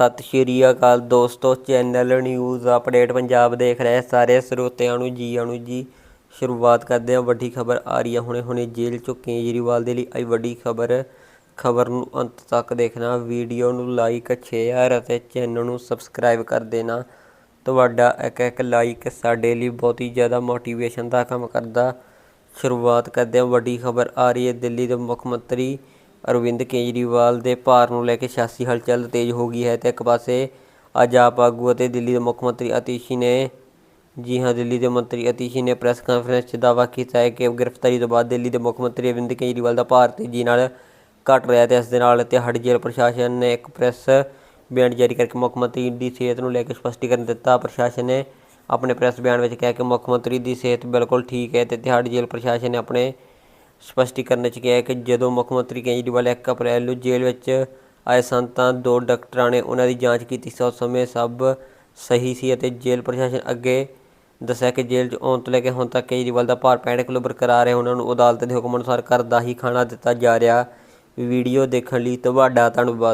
ਸਤਿ ਸ਼੍ਰੀ ਅਕਾਲ ਦੋਸਤੋ, channel news update Punjab ਦੇਖ ਰਹੇ ਸਾਰੇ ਸਰੋਤਿਆਂ ਨੂੰ ਜੀ ਆਣੂ ਜੀ। ਸ਼ੁਰੂਆਤ ਕਰਦੇ ਹਾਂ, ਵੱਡੀ ਖਬਰ ਆ ਰਹੀ ਹੈ ਹੁਣੇ ਹੁਣੇ ਜੇਲ੍ਹ ਚੋਂ ਕੇਜਰੀਵਾਲ ਦੇ ਲਈ ਆਈ ਵੱਡੀ ਖਬਰ। ਖਬਰ ਨੂੰ ਅੰਤ ਤੱਕ ਦੇਖਣਾ, ਵੀਡੀਓ ਨੂੰ ਲਾਈਕ ਸ਼ੇਅਰ ਅਤੇ ਚੈਨਲ ਨੂੰ ਸਬਸਕ੍ਰਾਈਬ ਕਰ ਦੇਣਾ। ਤੁਹਾਡਾ ਇੱਕ ਇੱਕ ਲਾਈਕ ਸਾਡੇ ਲਈ ਬਹੁਤ ਹੀ ਜ਼ਿਆਦਾ ਮੋਟੀਵੇਸ਼ਨ ਦਾ ਕੰਮ ਕਰਦਾ। ਸ਼ੁਰੂਆਤ ਕਰਦੇ ਹਾਂ, ਵੱਡੀ ਖਬਰ ਆ ਰਹੀ ਹੈ ਦਿੱਲੀ ਦੇ ਮੁੱਖ ਮੰਤਰੀ ਅਰਵਿੰਦ ਕੇਜਰੀਵਾਲ ਦੇ ਭਾਰ ਨੂੰ ਲੈ ਕੇ ਸਿਆਸੀ ਹਲਚਲ ਤੇਜ਼ ਹੋ ਗਈ ਹੈ ਤੇ ਇੱਕ ਪਾਸੇ ਅੱਜ ਆਪ ਆਗੂ ਅਤੇ ਦਿੱਲੀ ਦੇ ਮੁੱਖ ਮੰਤਰੀ ਅਤੀਸ਼ੀ ਨੇ, ਜੀ ਹਾਂ, ਦਿੱਲੀ ਦੇ ਮੰਤਰੀ ਅਤੀਸ਼ੀ ਨੇ ਪ੍ਰੈਸ ਕਾਨਫਰੰਸ 'ਚ ਦਾਅਵਾ ਕੀਤਾ ਹੈ ਕਿ ਗ੍ਰਿਫਤਾਰੀ ਤੋਂ ਬਾਅਦ ਦਿੱਲੀ ਦੇ ਮੁੱਖ ਮੰਤਰੀ ਅਰਵਿੰਦ ਕੇਜਰੀਵਾਲ ਦਾ ਭਾਰ ਤੇਜ਼ੀ ਨਾਲ ਘਟ ਰਿਹਾ ਤੇ ਇਸ ਦੇ ਨਾਲ ਤਿਹਾੜੀ ਜੇਲ੍ਹ ਪ੍ਰਸ਼ਾਸਨ ਨੇ ਇੱਕ ਪ੍ਰੈਸ ਬਿਆਨ ਜਾਰੀ ਕਰਕੇ ਮੁੱਖ ਮੰਤਰੀ ਦੀ ਸਿਹਤ ਨੂੰ ਲੈ ਕੇ ਸਪਸ਼ਟੀਕਰਨ ਦਿੱਤਾ। ਪ੍ਰਸ਼ਾਸਨ ਨੇ ਆਪਣੇ ਪ੍ਰੈਸ ਬਿਆਨ ਵਿੱਚ ਕਿਹਾ ਕਿ ਮੁੱਖ ਮੰਤਰੀ ਦੀ ਸਿਹਤ ਬਿਲਕੁਲ ਠੀਕ ਹੈ ਤੇ ਤਿਹਾੜੀ ਜੇਲ੍ਹ ਪ੍ਰਸ਼ਾਸਨ ਨੇ ਆਪਣੇ ਸਪਸ਼ਟੀਕਰਨ 'ਚ ਕਿਹਾ ਕਿ ਜਦੋਂ ਮੁੱਖ ਮੰਤਰੀ ਕੇਜਰੀਵਾਲ 1 ਅਪ੍ਰੈਲ ਨੂੰ ਜੇਲ੍ਹ ਵਿੱਚ ਆਏ ਸਨ ਤਾਂ ਦੋ ਡਾਕਟਰਾਂ ਨੇ ਉਹਨਾਂ ਦੀ ਜਾਂਚ ਕੀਤੀ। ਸੀ ਉਸ ਸਮੇਂ ਸਭ ਸਹੀ ਸੀ ਅਤੇ ਜੇਲ੍ਹ ਪ੍ਰਸ਼ਾਸਨ ਅੱਗੇ ਦੱਸਿਆ ਕਿ ਜੇਲ੍ਹ 'ਚ ਆਉਣ ਤੋਂ ਲੈ ਕੇ ਹੁਣ ਤੱਕ ਕੇਜਰੀਵਾਲ ਦਾ ਭਾਰ 65 ਕਿਲੋ ਬਰਕਰਾਰ ਹੈ। ਉਹਨਾਂ ਨੂੰ ਅਦਾਲਤ ਦੇ ਹੁਕਮ ਅਨੁਸਾਰ ਘਰ ਦਾ ਹੀ ਖਾਣਾ ਦਿੱਤਾ ਜਾ ਰਿਹਾ। ਵੀਡੀਓ ਦੇਖਣ ਲਈ ਤੁਹਾਡਾ ਧੰਨਵਾਦ।